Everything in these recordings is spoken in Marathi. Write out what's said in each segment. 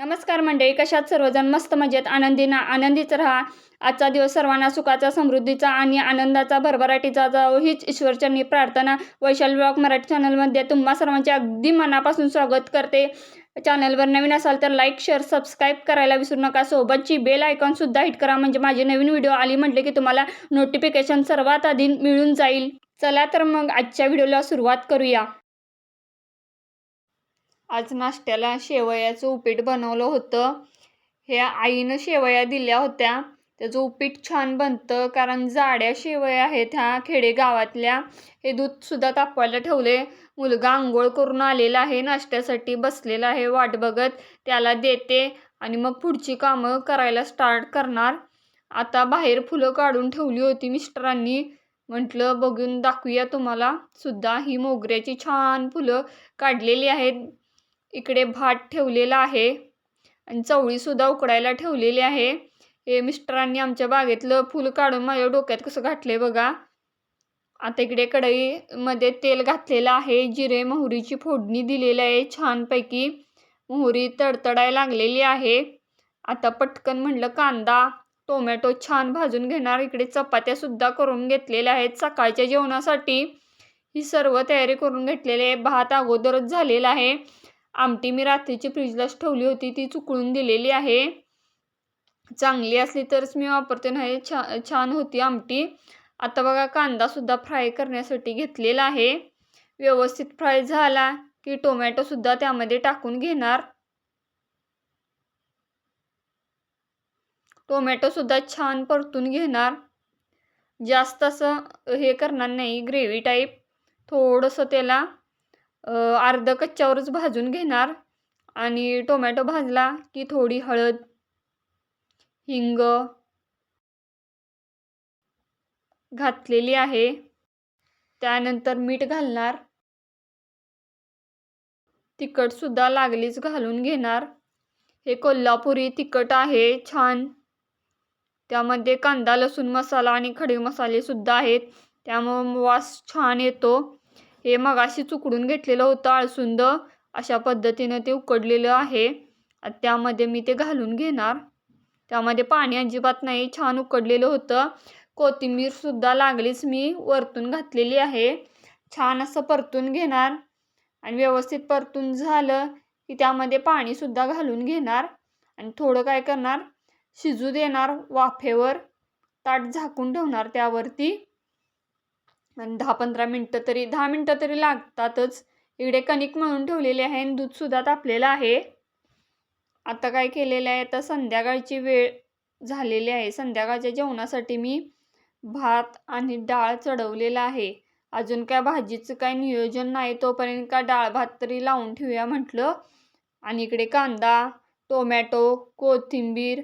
नमस्कार मंडळी कशात सर्वजण मस्त मजेत? आनंदी ना आनंदीच राहा. आजचा दिवस सर्वांना सुखाचा समृद्धीचा आणि आनंदाचा भरभराटीचा जावो हीच ईश्वरचरणी प्रार्थना. वैशाल ब्लॉग मराठी चॅनलमध्ये तुम्हा सर्वांचे अगदी मनापासून स्वागत करते. चॅनलवर नवीन असाल तर लाईक शेअर सबस्क्राईब करायला विसरू नका. सोबतची बेल आयकॉनसुद्धा हिट करा. म्हणजे माझी नवीन व्हिडिओ आली म्हटले की तुम्हाला नोटिफिकेशन सर्वात आधी मिळून जाईल. चला तर मग आजच्या व्हिडिओला सुरुवात करूया. आज नाश्त्याला शेवयाचं उपीट बनवलं होतं. हे आईनं शेवया दिल्या होत्या. त्याचं उपीट छान बनतं कारण जाड्या शेवया आहेत ह्या खेडेगावातल्या. हे दूधसुद्धा तापवायला ठेवले. मुलगा आंघोळ करून आलेला आहे नाश्त्यासाठी बसलेला आहे वाट बघत त्याला देते आणि मग पुढची कामं करायला स्टार्ट करणार. आता बाहेर फुलं काढून ठेवली होती मिस्टरांनी. म्हटलं बघून दाखवूया तुम्हाला. सुद्धा ही मोगऱ्याची छान फुलं काढलेली आहेत. इकडे भात ठेवलेला आहे आणि चवळीसुद्धा उकडायला ठेवलेली आहे. हे मिस्टरांनी आमच्या बागेतलं फूल काढून माझ्या डोक्यात कसं घातलं आहे बघा. आता इकडे कढईमध्ये तेल घातलेलं आहे. जिरे मोहरीची फोडणी दिलेली आहे छानपैकी. मोहरी तडतडायला लागलेली आहे. आता पटकन म्हटलं कांदा टोमॅटो छान भाजून घेणार. इकडे चपात्यासुद्धा करून घेतलेल्या आहेत. सकाळच्या जेवणासाठी ही सर्व तयारी करून घेतलेली आहे. भात अगोदरच झालेला आहे. आमटी मी रात्रीची फ्रीजलाच ठेवली होती ती चुकळून दिलेली आहे. चांगली असली तरच मी वापरते नाही छा छान होती आमटी. आता बघा कांदासुद्धा फ्राय करण्यासाठी घेतलेला आहे. व्यवस्थित फ्राय झाला की टोमॅटोसुद्धा त्यामध्ये टाकून घेणार. टोमॅटोसुद्धा छान परतून घेणार. जास्त असं हे करणार नाही ग्रेव्ही टाईप. थोडंसं त्याला अर्ध कच्च्यावरच भाजून घेणार आणि टोमॅटो भाजला की थोडी हळद हिंग घातलेली आहे. त्यानंतर मीठ घालणार. तिखटसुद्धा लागलीच घालून घेणार. हे कोल्हापुरी तिखट आहे छान. त्यामध्ये कांदा लसूण मसाला आणि खडे मसालेसुद्धा आहेत. त्यामुळं वास छान येतो. हे मगाशी चुकडून घेतलेलं होतं आळसुंद. अशा पद्धतीनं ते उकडलेलं आहे. त्यामध्ये मी ते घालून घेणार. त्यामध्ये पाणी अजिबात नाही छान उकडलेलं होतं. कोथिंबीरसुद्धा लागलीच मी वरतून घातलेली आहे. छान असं परतून घेणार. आणि व्यवस्थित परतून झालं की त्यामध्ये पाणीसुद्धा घालून घेणार. आणि थोडं काय करणार? शिजू देणार वाफेवर. ताट झाकून ठेवणार त्यावरती. आणि दहा पंधरा मिनटं तरी दहा मिनटं तरी लागतातच. इकडे कणिक म्हणून ठेवलेली आहे आणि दूधसुद्धा तापलेलं आहे. आता काय केलेलं आहे? आता संध्याकाळची वेळ झालेली आहे. संध्याकाळच्या जेवणासाठी मी भात आणि डाळ चढवलेला आहे. अजून काय भाजीचं काय नियोजन नाही तोपर्यंत का डाळ भात तरी लावून ठेवूया म्हटलं. आणि इकडे कांदा टोमॅटो कोथिंबीर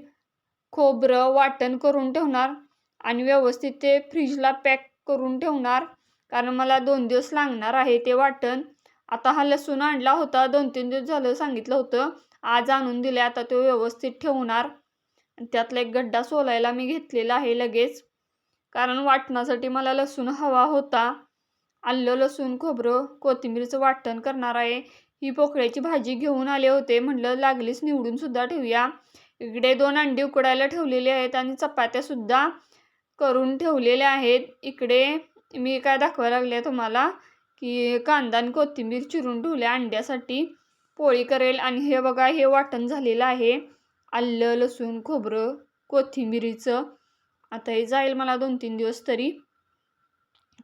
खोबरं वाटण करून ठेवणार. आणि व्यवस्थित ते फ्रीजला पॅक करून ठेवणार. कारण मला दोन दिवस लागणार आहे ते वाटण. आता हा लसूण आणला होता दोन तीन दिवस झालं सांगितलं होतं. आज आणून दिले आता तो व्यवस्थित ठेवणार. त्यातला एक गड्डा सोलायला मी घेतलेला आहे लगेच. कारण वाटणासाठी मला लसूण हवा होता. आलं लसूण खोबरं कोथिंबीरचं वाटण करणार आहे. ही पोकळ्याची भाजी घेऊन आले होते म्हटलं लागलीच निवडून सुद्धा ठेवूया. इकडे दोन अंडी उकडायला ठेवलेले आहेत आणि चपात्यासुद्धा करून ठेवलेले आहेत. इकडे मी काय दाखवायला लागले तुम्हाला की कांदा आणि कोथिंबीर चिरून ठेवल्या अंड्यासाठी. पोळी करेल आणि हे बघा हे वाटण झालेलं आहे. आलं लसूण खोबरं कोथिंबिरीचं. आता हे जाईल मला दोन तीन दिवस तरी.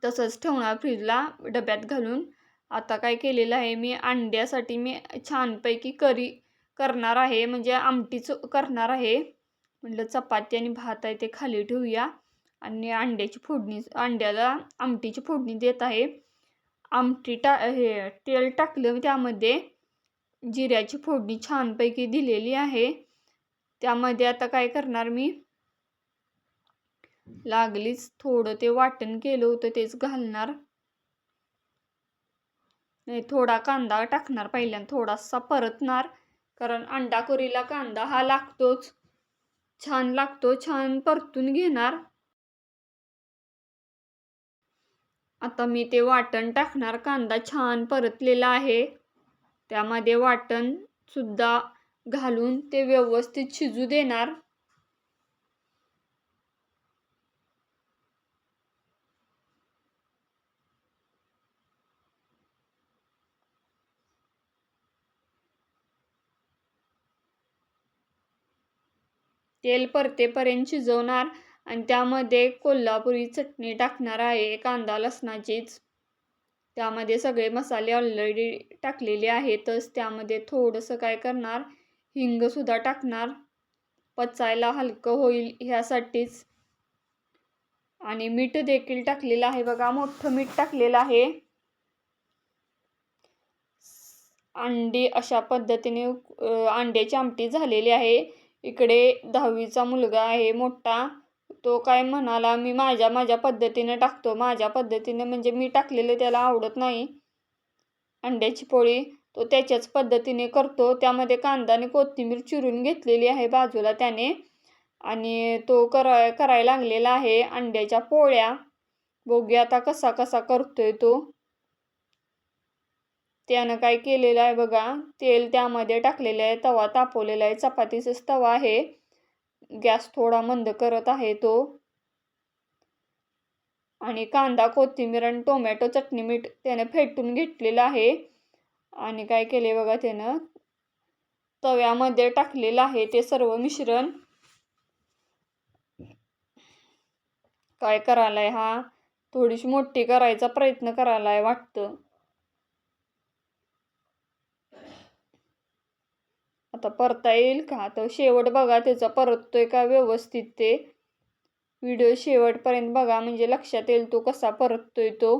तसंच ठेवणार फ्रीजला डब्यात घालून. आता काय केलेलं आहे मी अंड्यासाठी मी छानपैकी करी करणार आहे. म्हणजे आमटीचं करणार आहे. म्हटलं चपाती आणि भात आहे ते खाली ठेवूया. आणि अंड्याची फोडणी अंड्याला आमटीची फोडणी देत आहे. आमटी टा हे तेल टाकलं त्यामध्ये जिऱ्याची फोडणी छानपैकी दिलेली आहे. त्यामध्ये आता काय करणार मी? लागलीच थोडं ते वाटण केलं होतं तेच घालणार. नाही थोडा कांदा टाकणार पहिल्यांदा थोडासा परतणार. कारण अंडा करीला कांदा हा लागतोच. छान लागतो छान परतून घेणार. आता मी ते वाटण टाकणार. कांदा छान परतलेला आहे. त्यामध्ये वाटणसुद्धा घालून ते व्यवस्थित शिजू देणार. तेल परतेपर्यंत शिजवणार. आणि त्यामध्ये कोल्हापुरी चटणी टाकणार आहे कांदा लसणाचीच. त्यामध्ये सगळे मसाले ऑलरेडी टाकलेले आहेतच. त्यामध्ये थोडंसं काय करणार? हिंगसुद्धा टाकणार. पचायला हलकं होईल ह्यासाठीच. आणि मीठ देखील टाकलेलं आहे बघा मोठं मीठ टाकलेलं आहे. अंडी अशा पद्धतीने अंड्याची आमटी झालेली आहे. इकडे दहावीचा मुलगा आहे मोठा. तो काय म्हणाला मी माझ्या माझ्या पद्धतीने टाकतो. माझ्या पद्धतीने म्हणजे मी टाकलेलं त्याला आवडत नाही. अंड्याची पोळी तो त्याच्याच पद्धतीने करतो. त्यामध्ये कांदा आणि कोथिंबीर चिरून घेतलेली आहे बाजूला त्याने आणि तो करा करायला लागलेला आहे अंड्याच्या पोळ्या. बोगी आता कसा कसा करतोय तो. त्यानं काय केलेलं आहे बघा तेल त्यामध्ये टाकलेलं आहे तवा तापवलेला आहे. चपातीचाच तवा आहे. गॅस थोडा मंद करत आहे तो. आणि कांदा कोथिंबीर आणि टोमॅटो चटणी मीठ त्याने फेटून घेतलेलं आहे. आणि काय केले बघा त्यानं? तव्यामध्ये टाकलेलं आहे ते सर्व मिश्रण. काय करायलाय हा? थोडीशी मोठी करायचा प्रयत्न करायलाय वाटतं. आता परता येईल का? तर शेवट बघा त्याचा परततोय का व्यवस्थित ते? व्हिडिओ शेवटपर्यंत बघा म्हणजे लक्षात येईल तो कसा परततोय तो.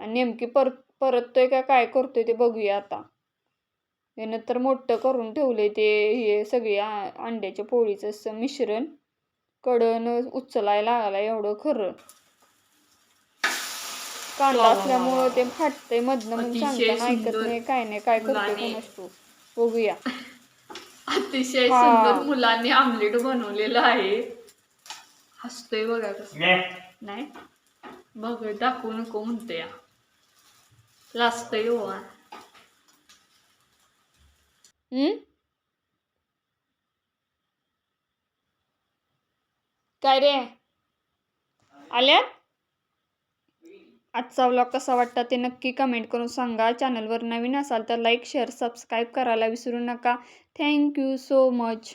आणि नेमकी परत परततोय का काय करतोय ते बघूया आता. यानं तर मोठं करून ठेवलंय ते हे सगळे अंड्याच्या पोळीचं मिश्रण. कडनं उचलायला लागला एवढं खरं. कांदा असल्यामुळं ते फाटतंय मधनं मग सांगताना ऐकत नाही काय नाही काय करतोय कोणास तू बघूया. अतिशय सुंदर मुलांनी आमलेट बनवलेलं आहे. हसतोय बघा कसं नाही? बघ दाखवू नको म्हणते या लाजतंय हो? काय रे? आल्यात? आजचा व्लॉग कसा वाटता ते नक्की कमेंट करून सांगा. चॅनलवर नवीन असाल तर लाईक शेअर सबस्क्राईब करायला विसरू नका. Thank you so much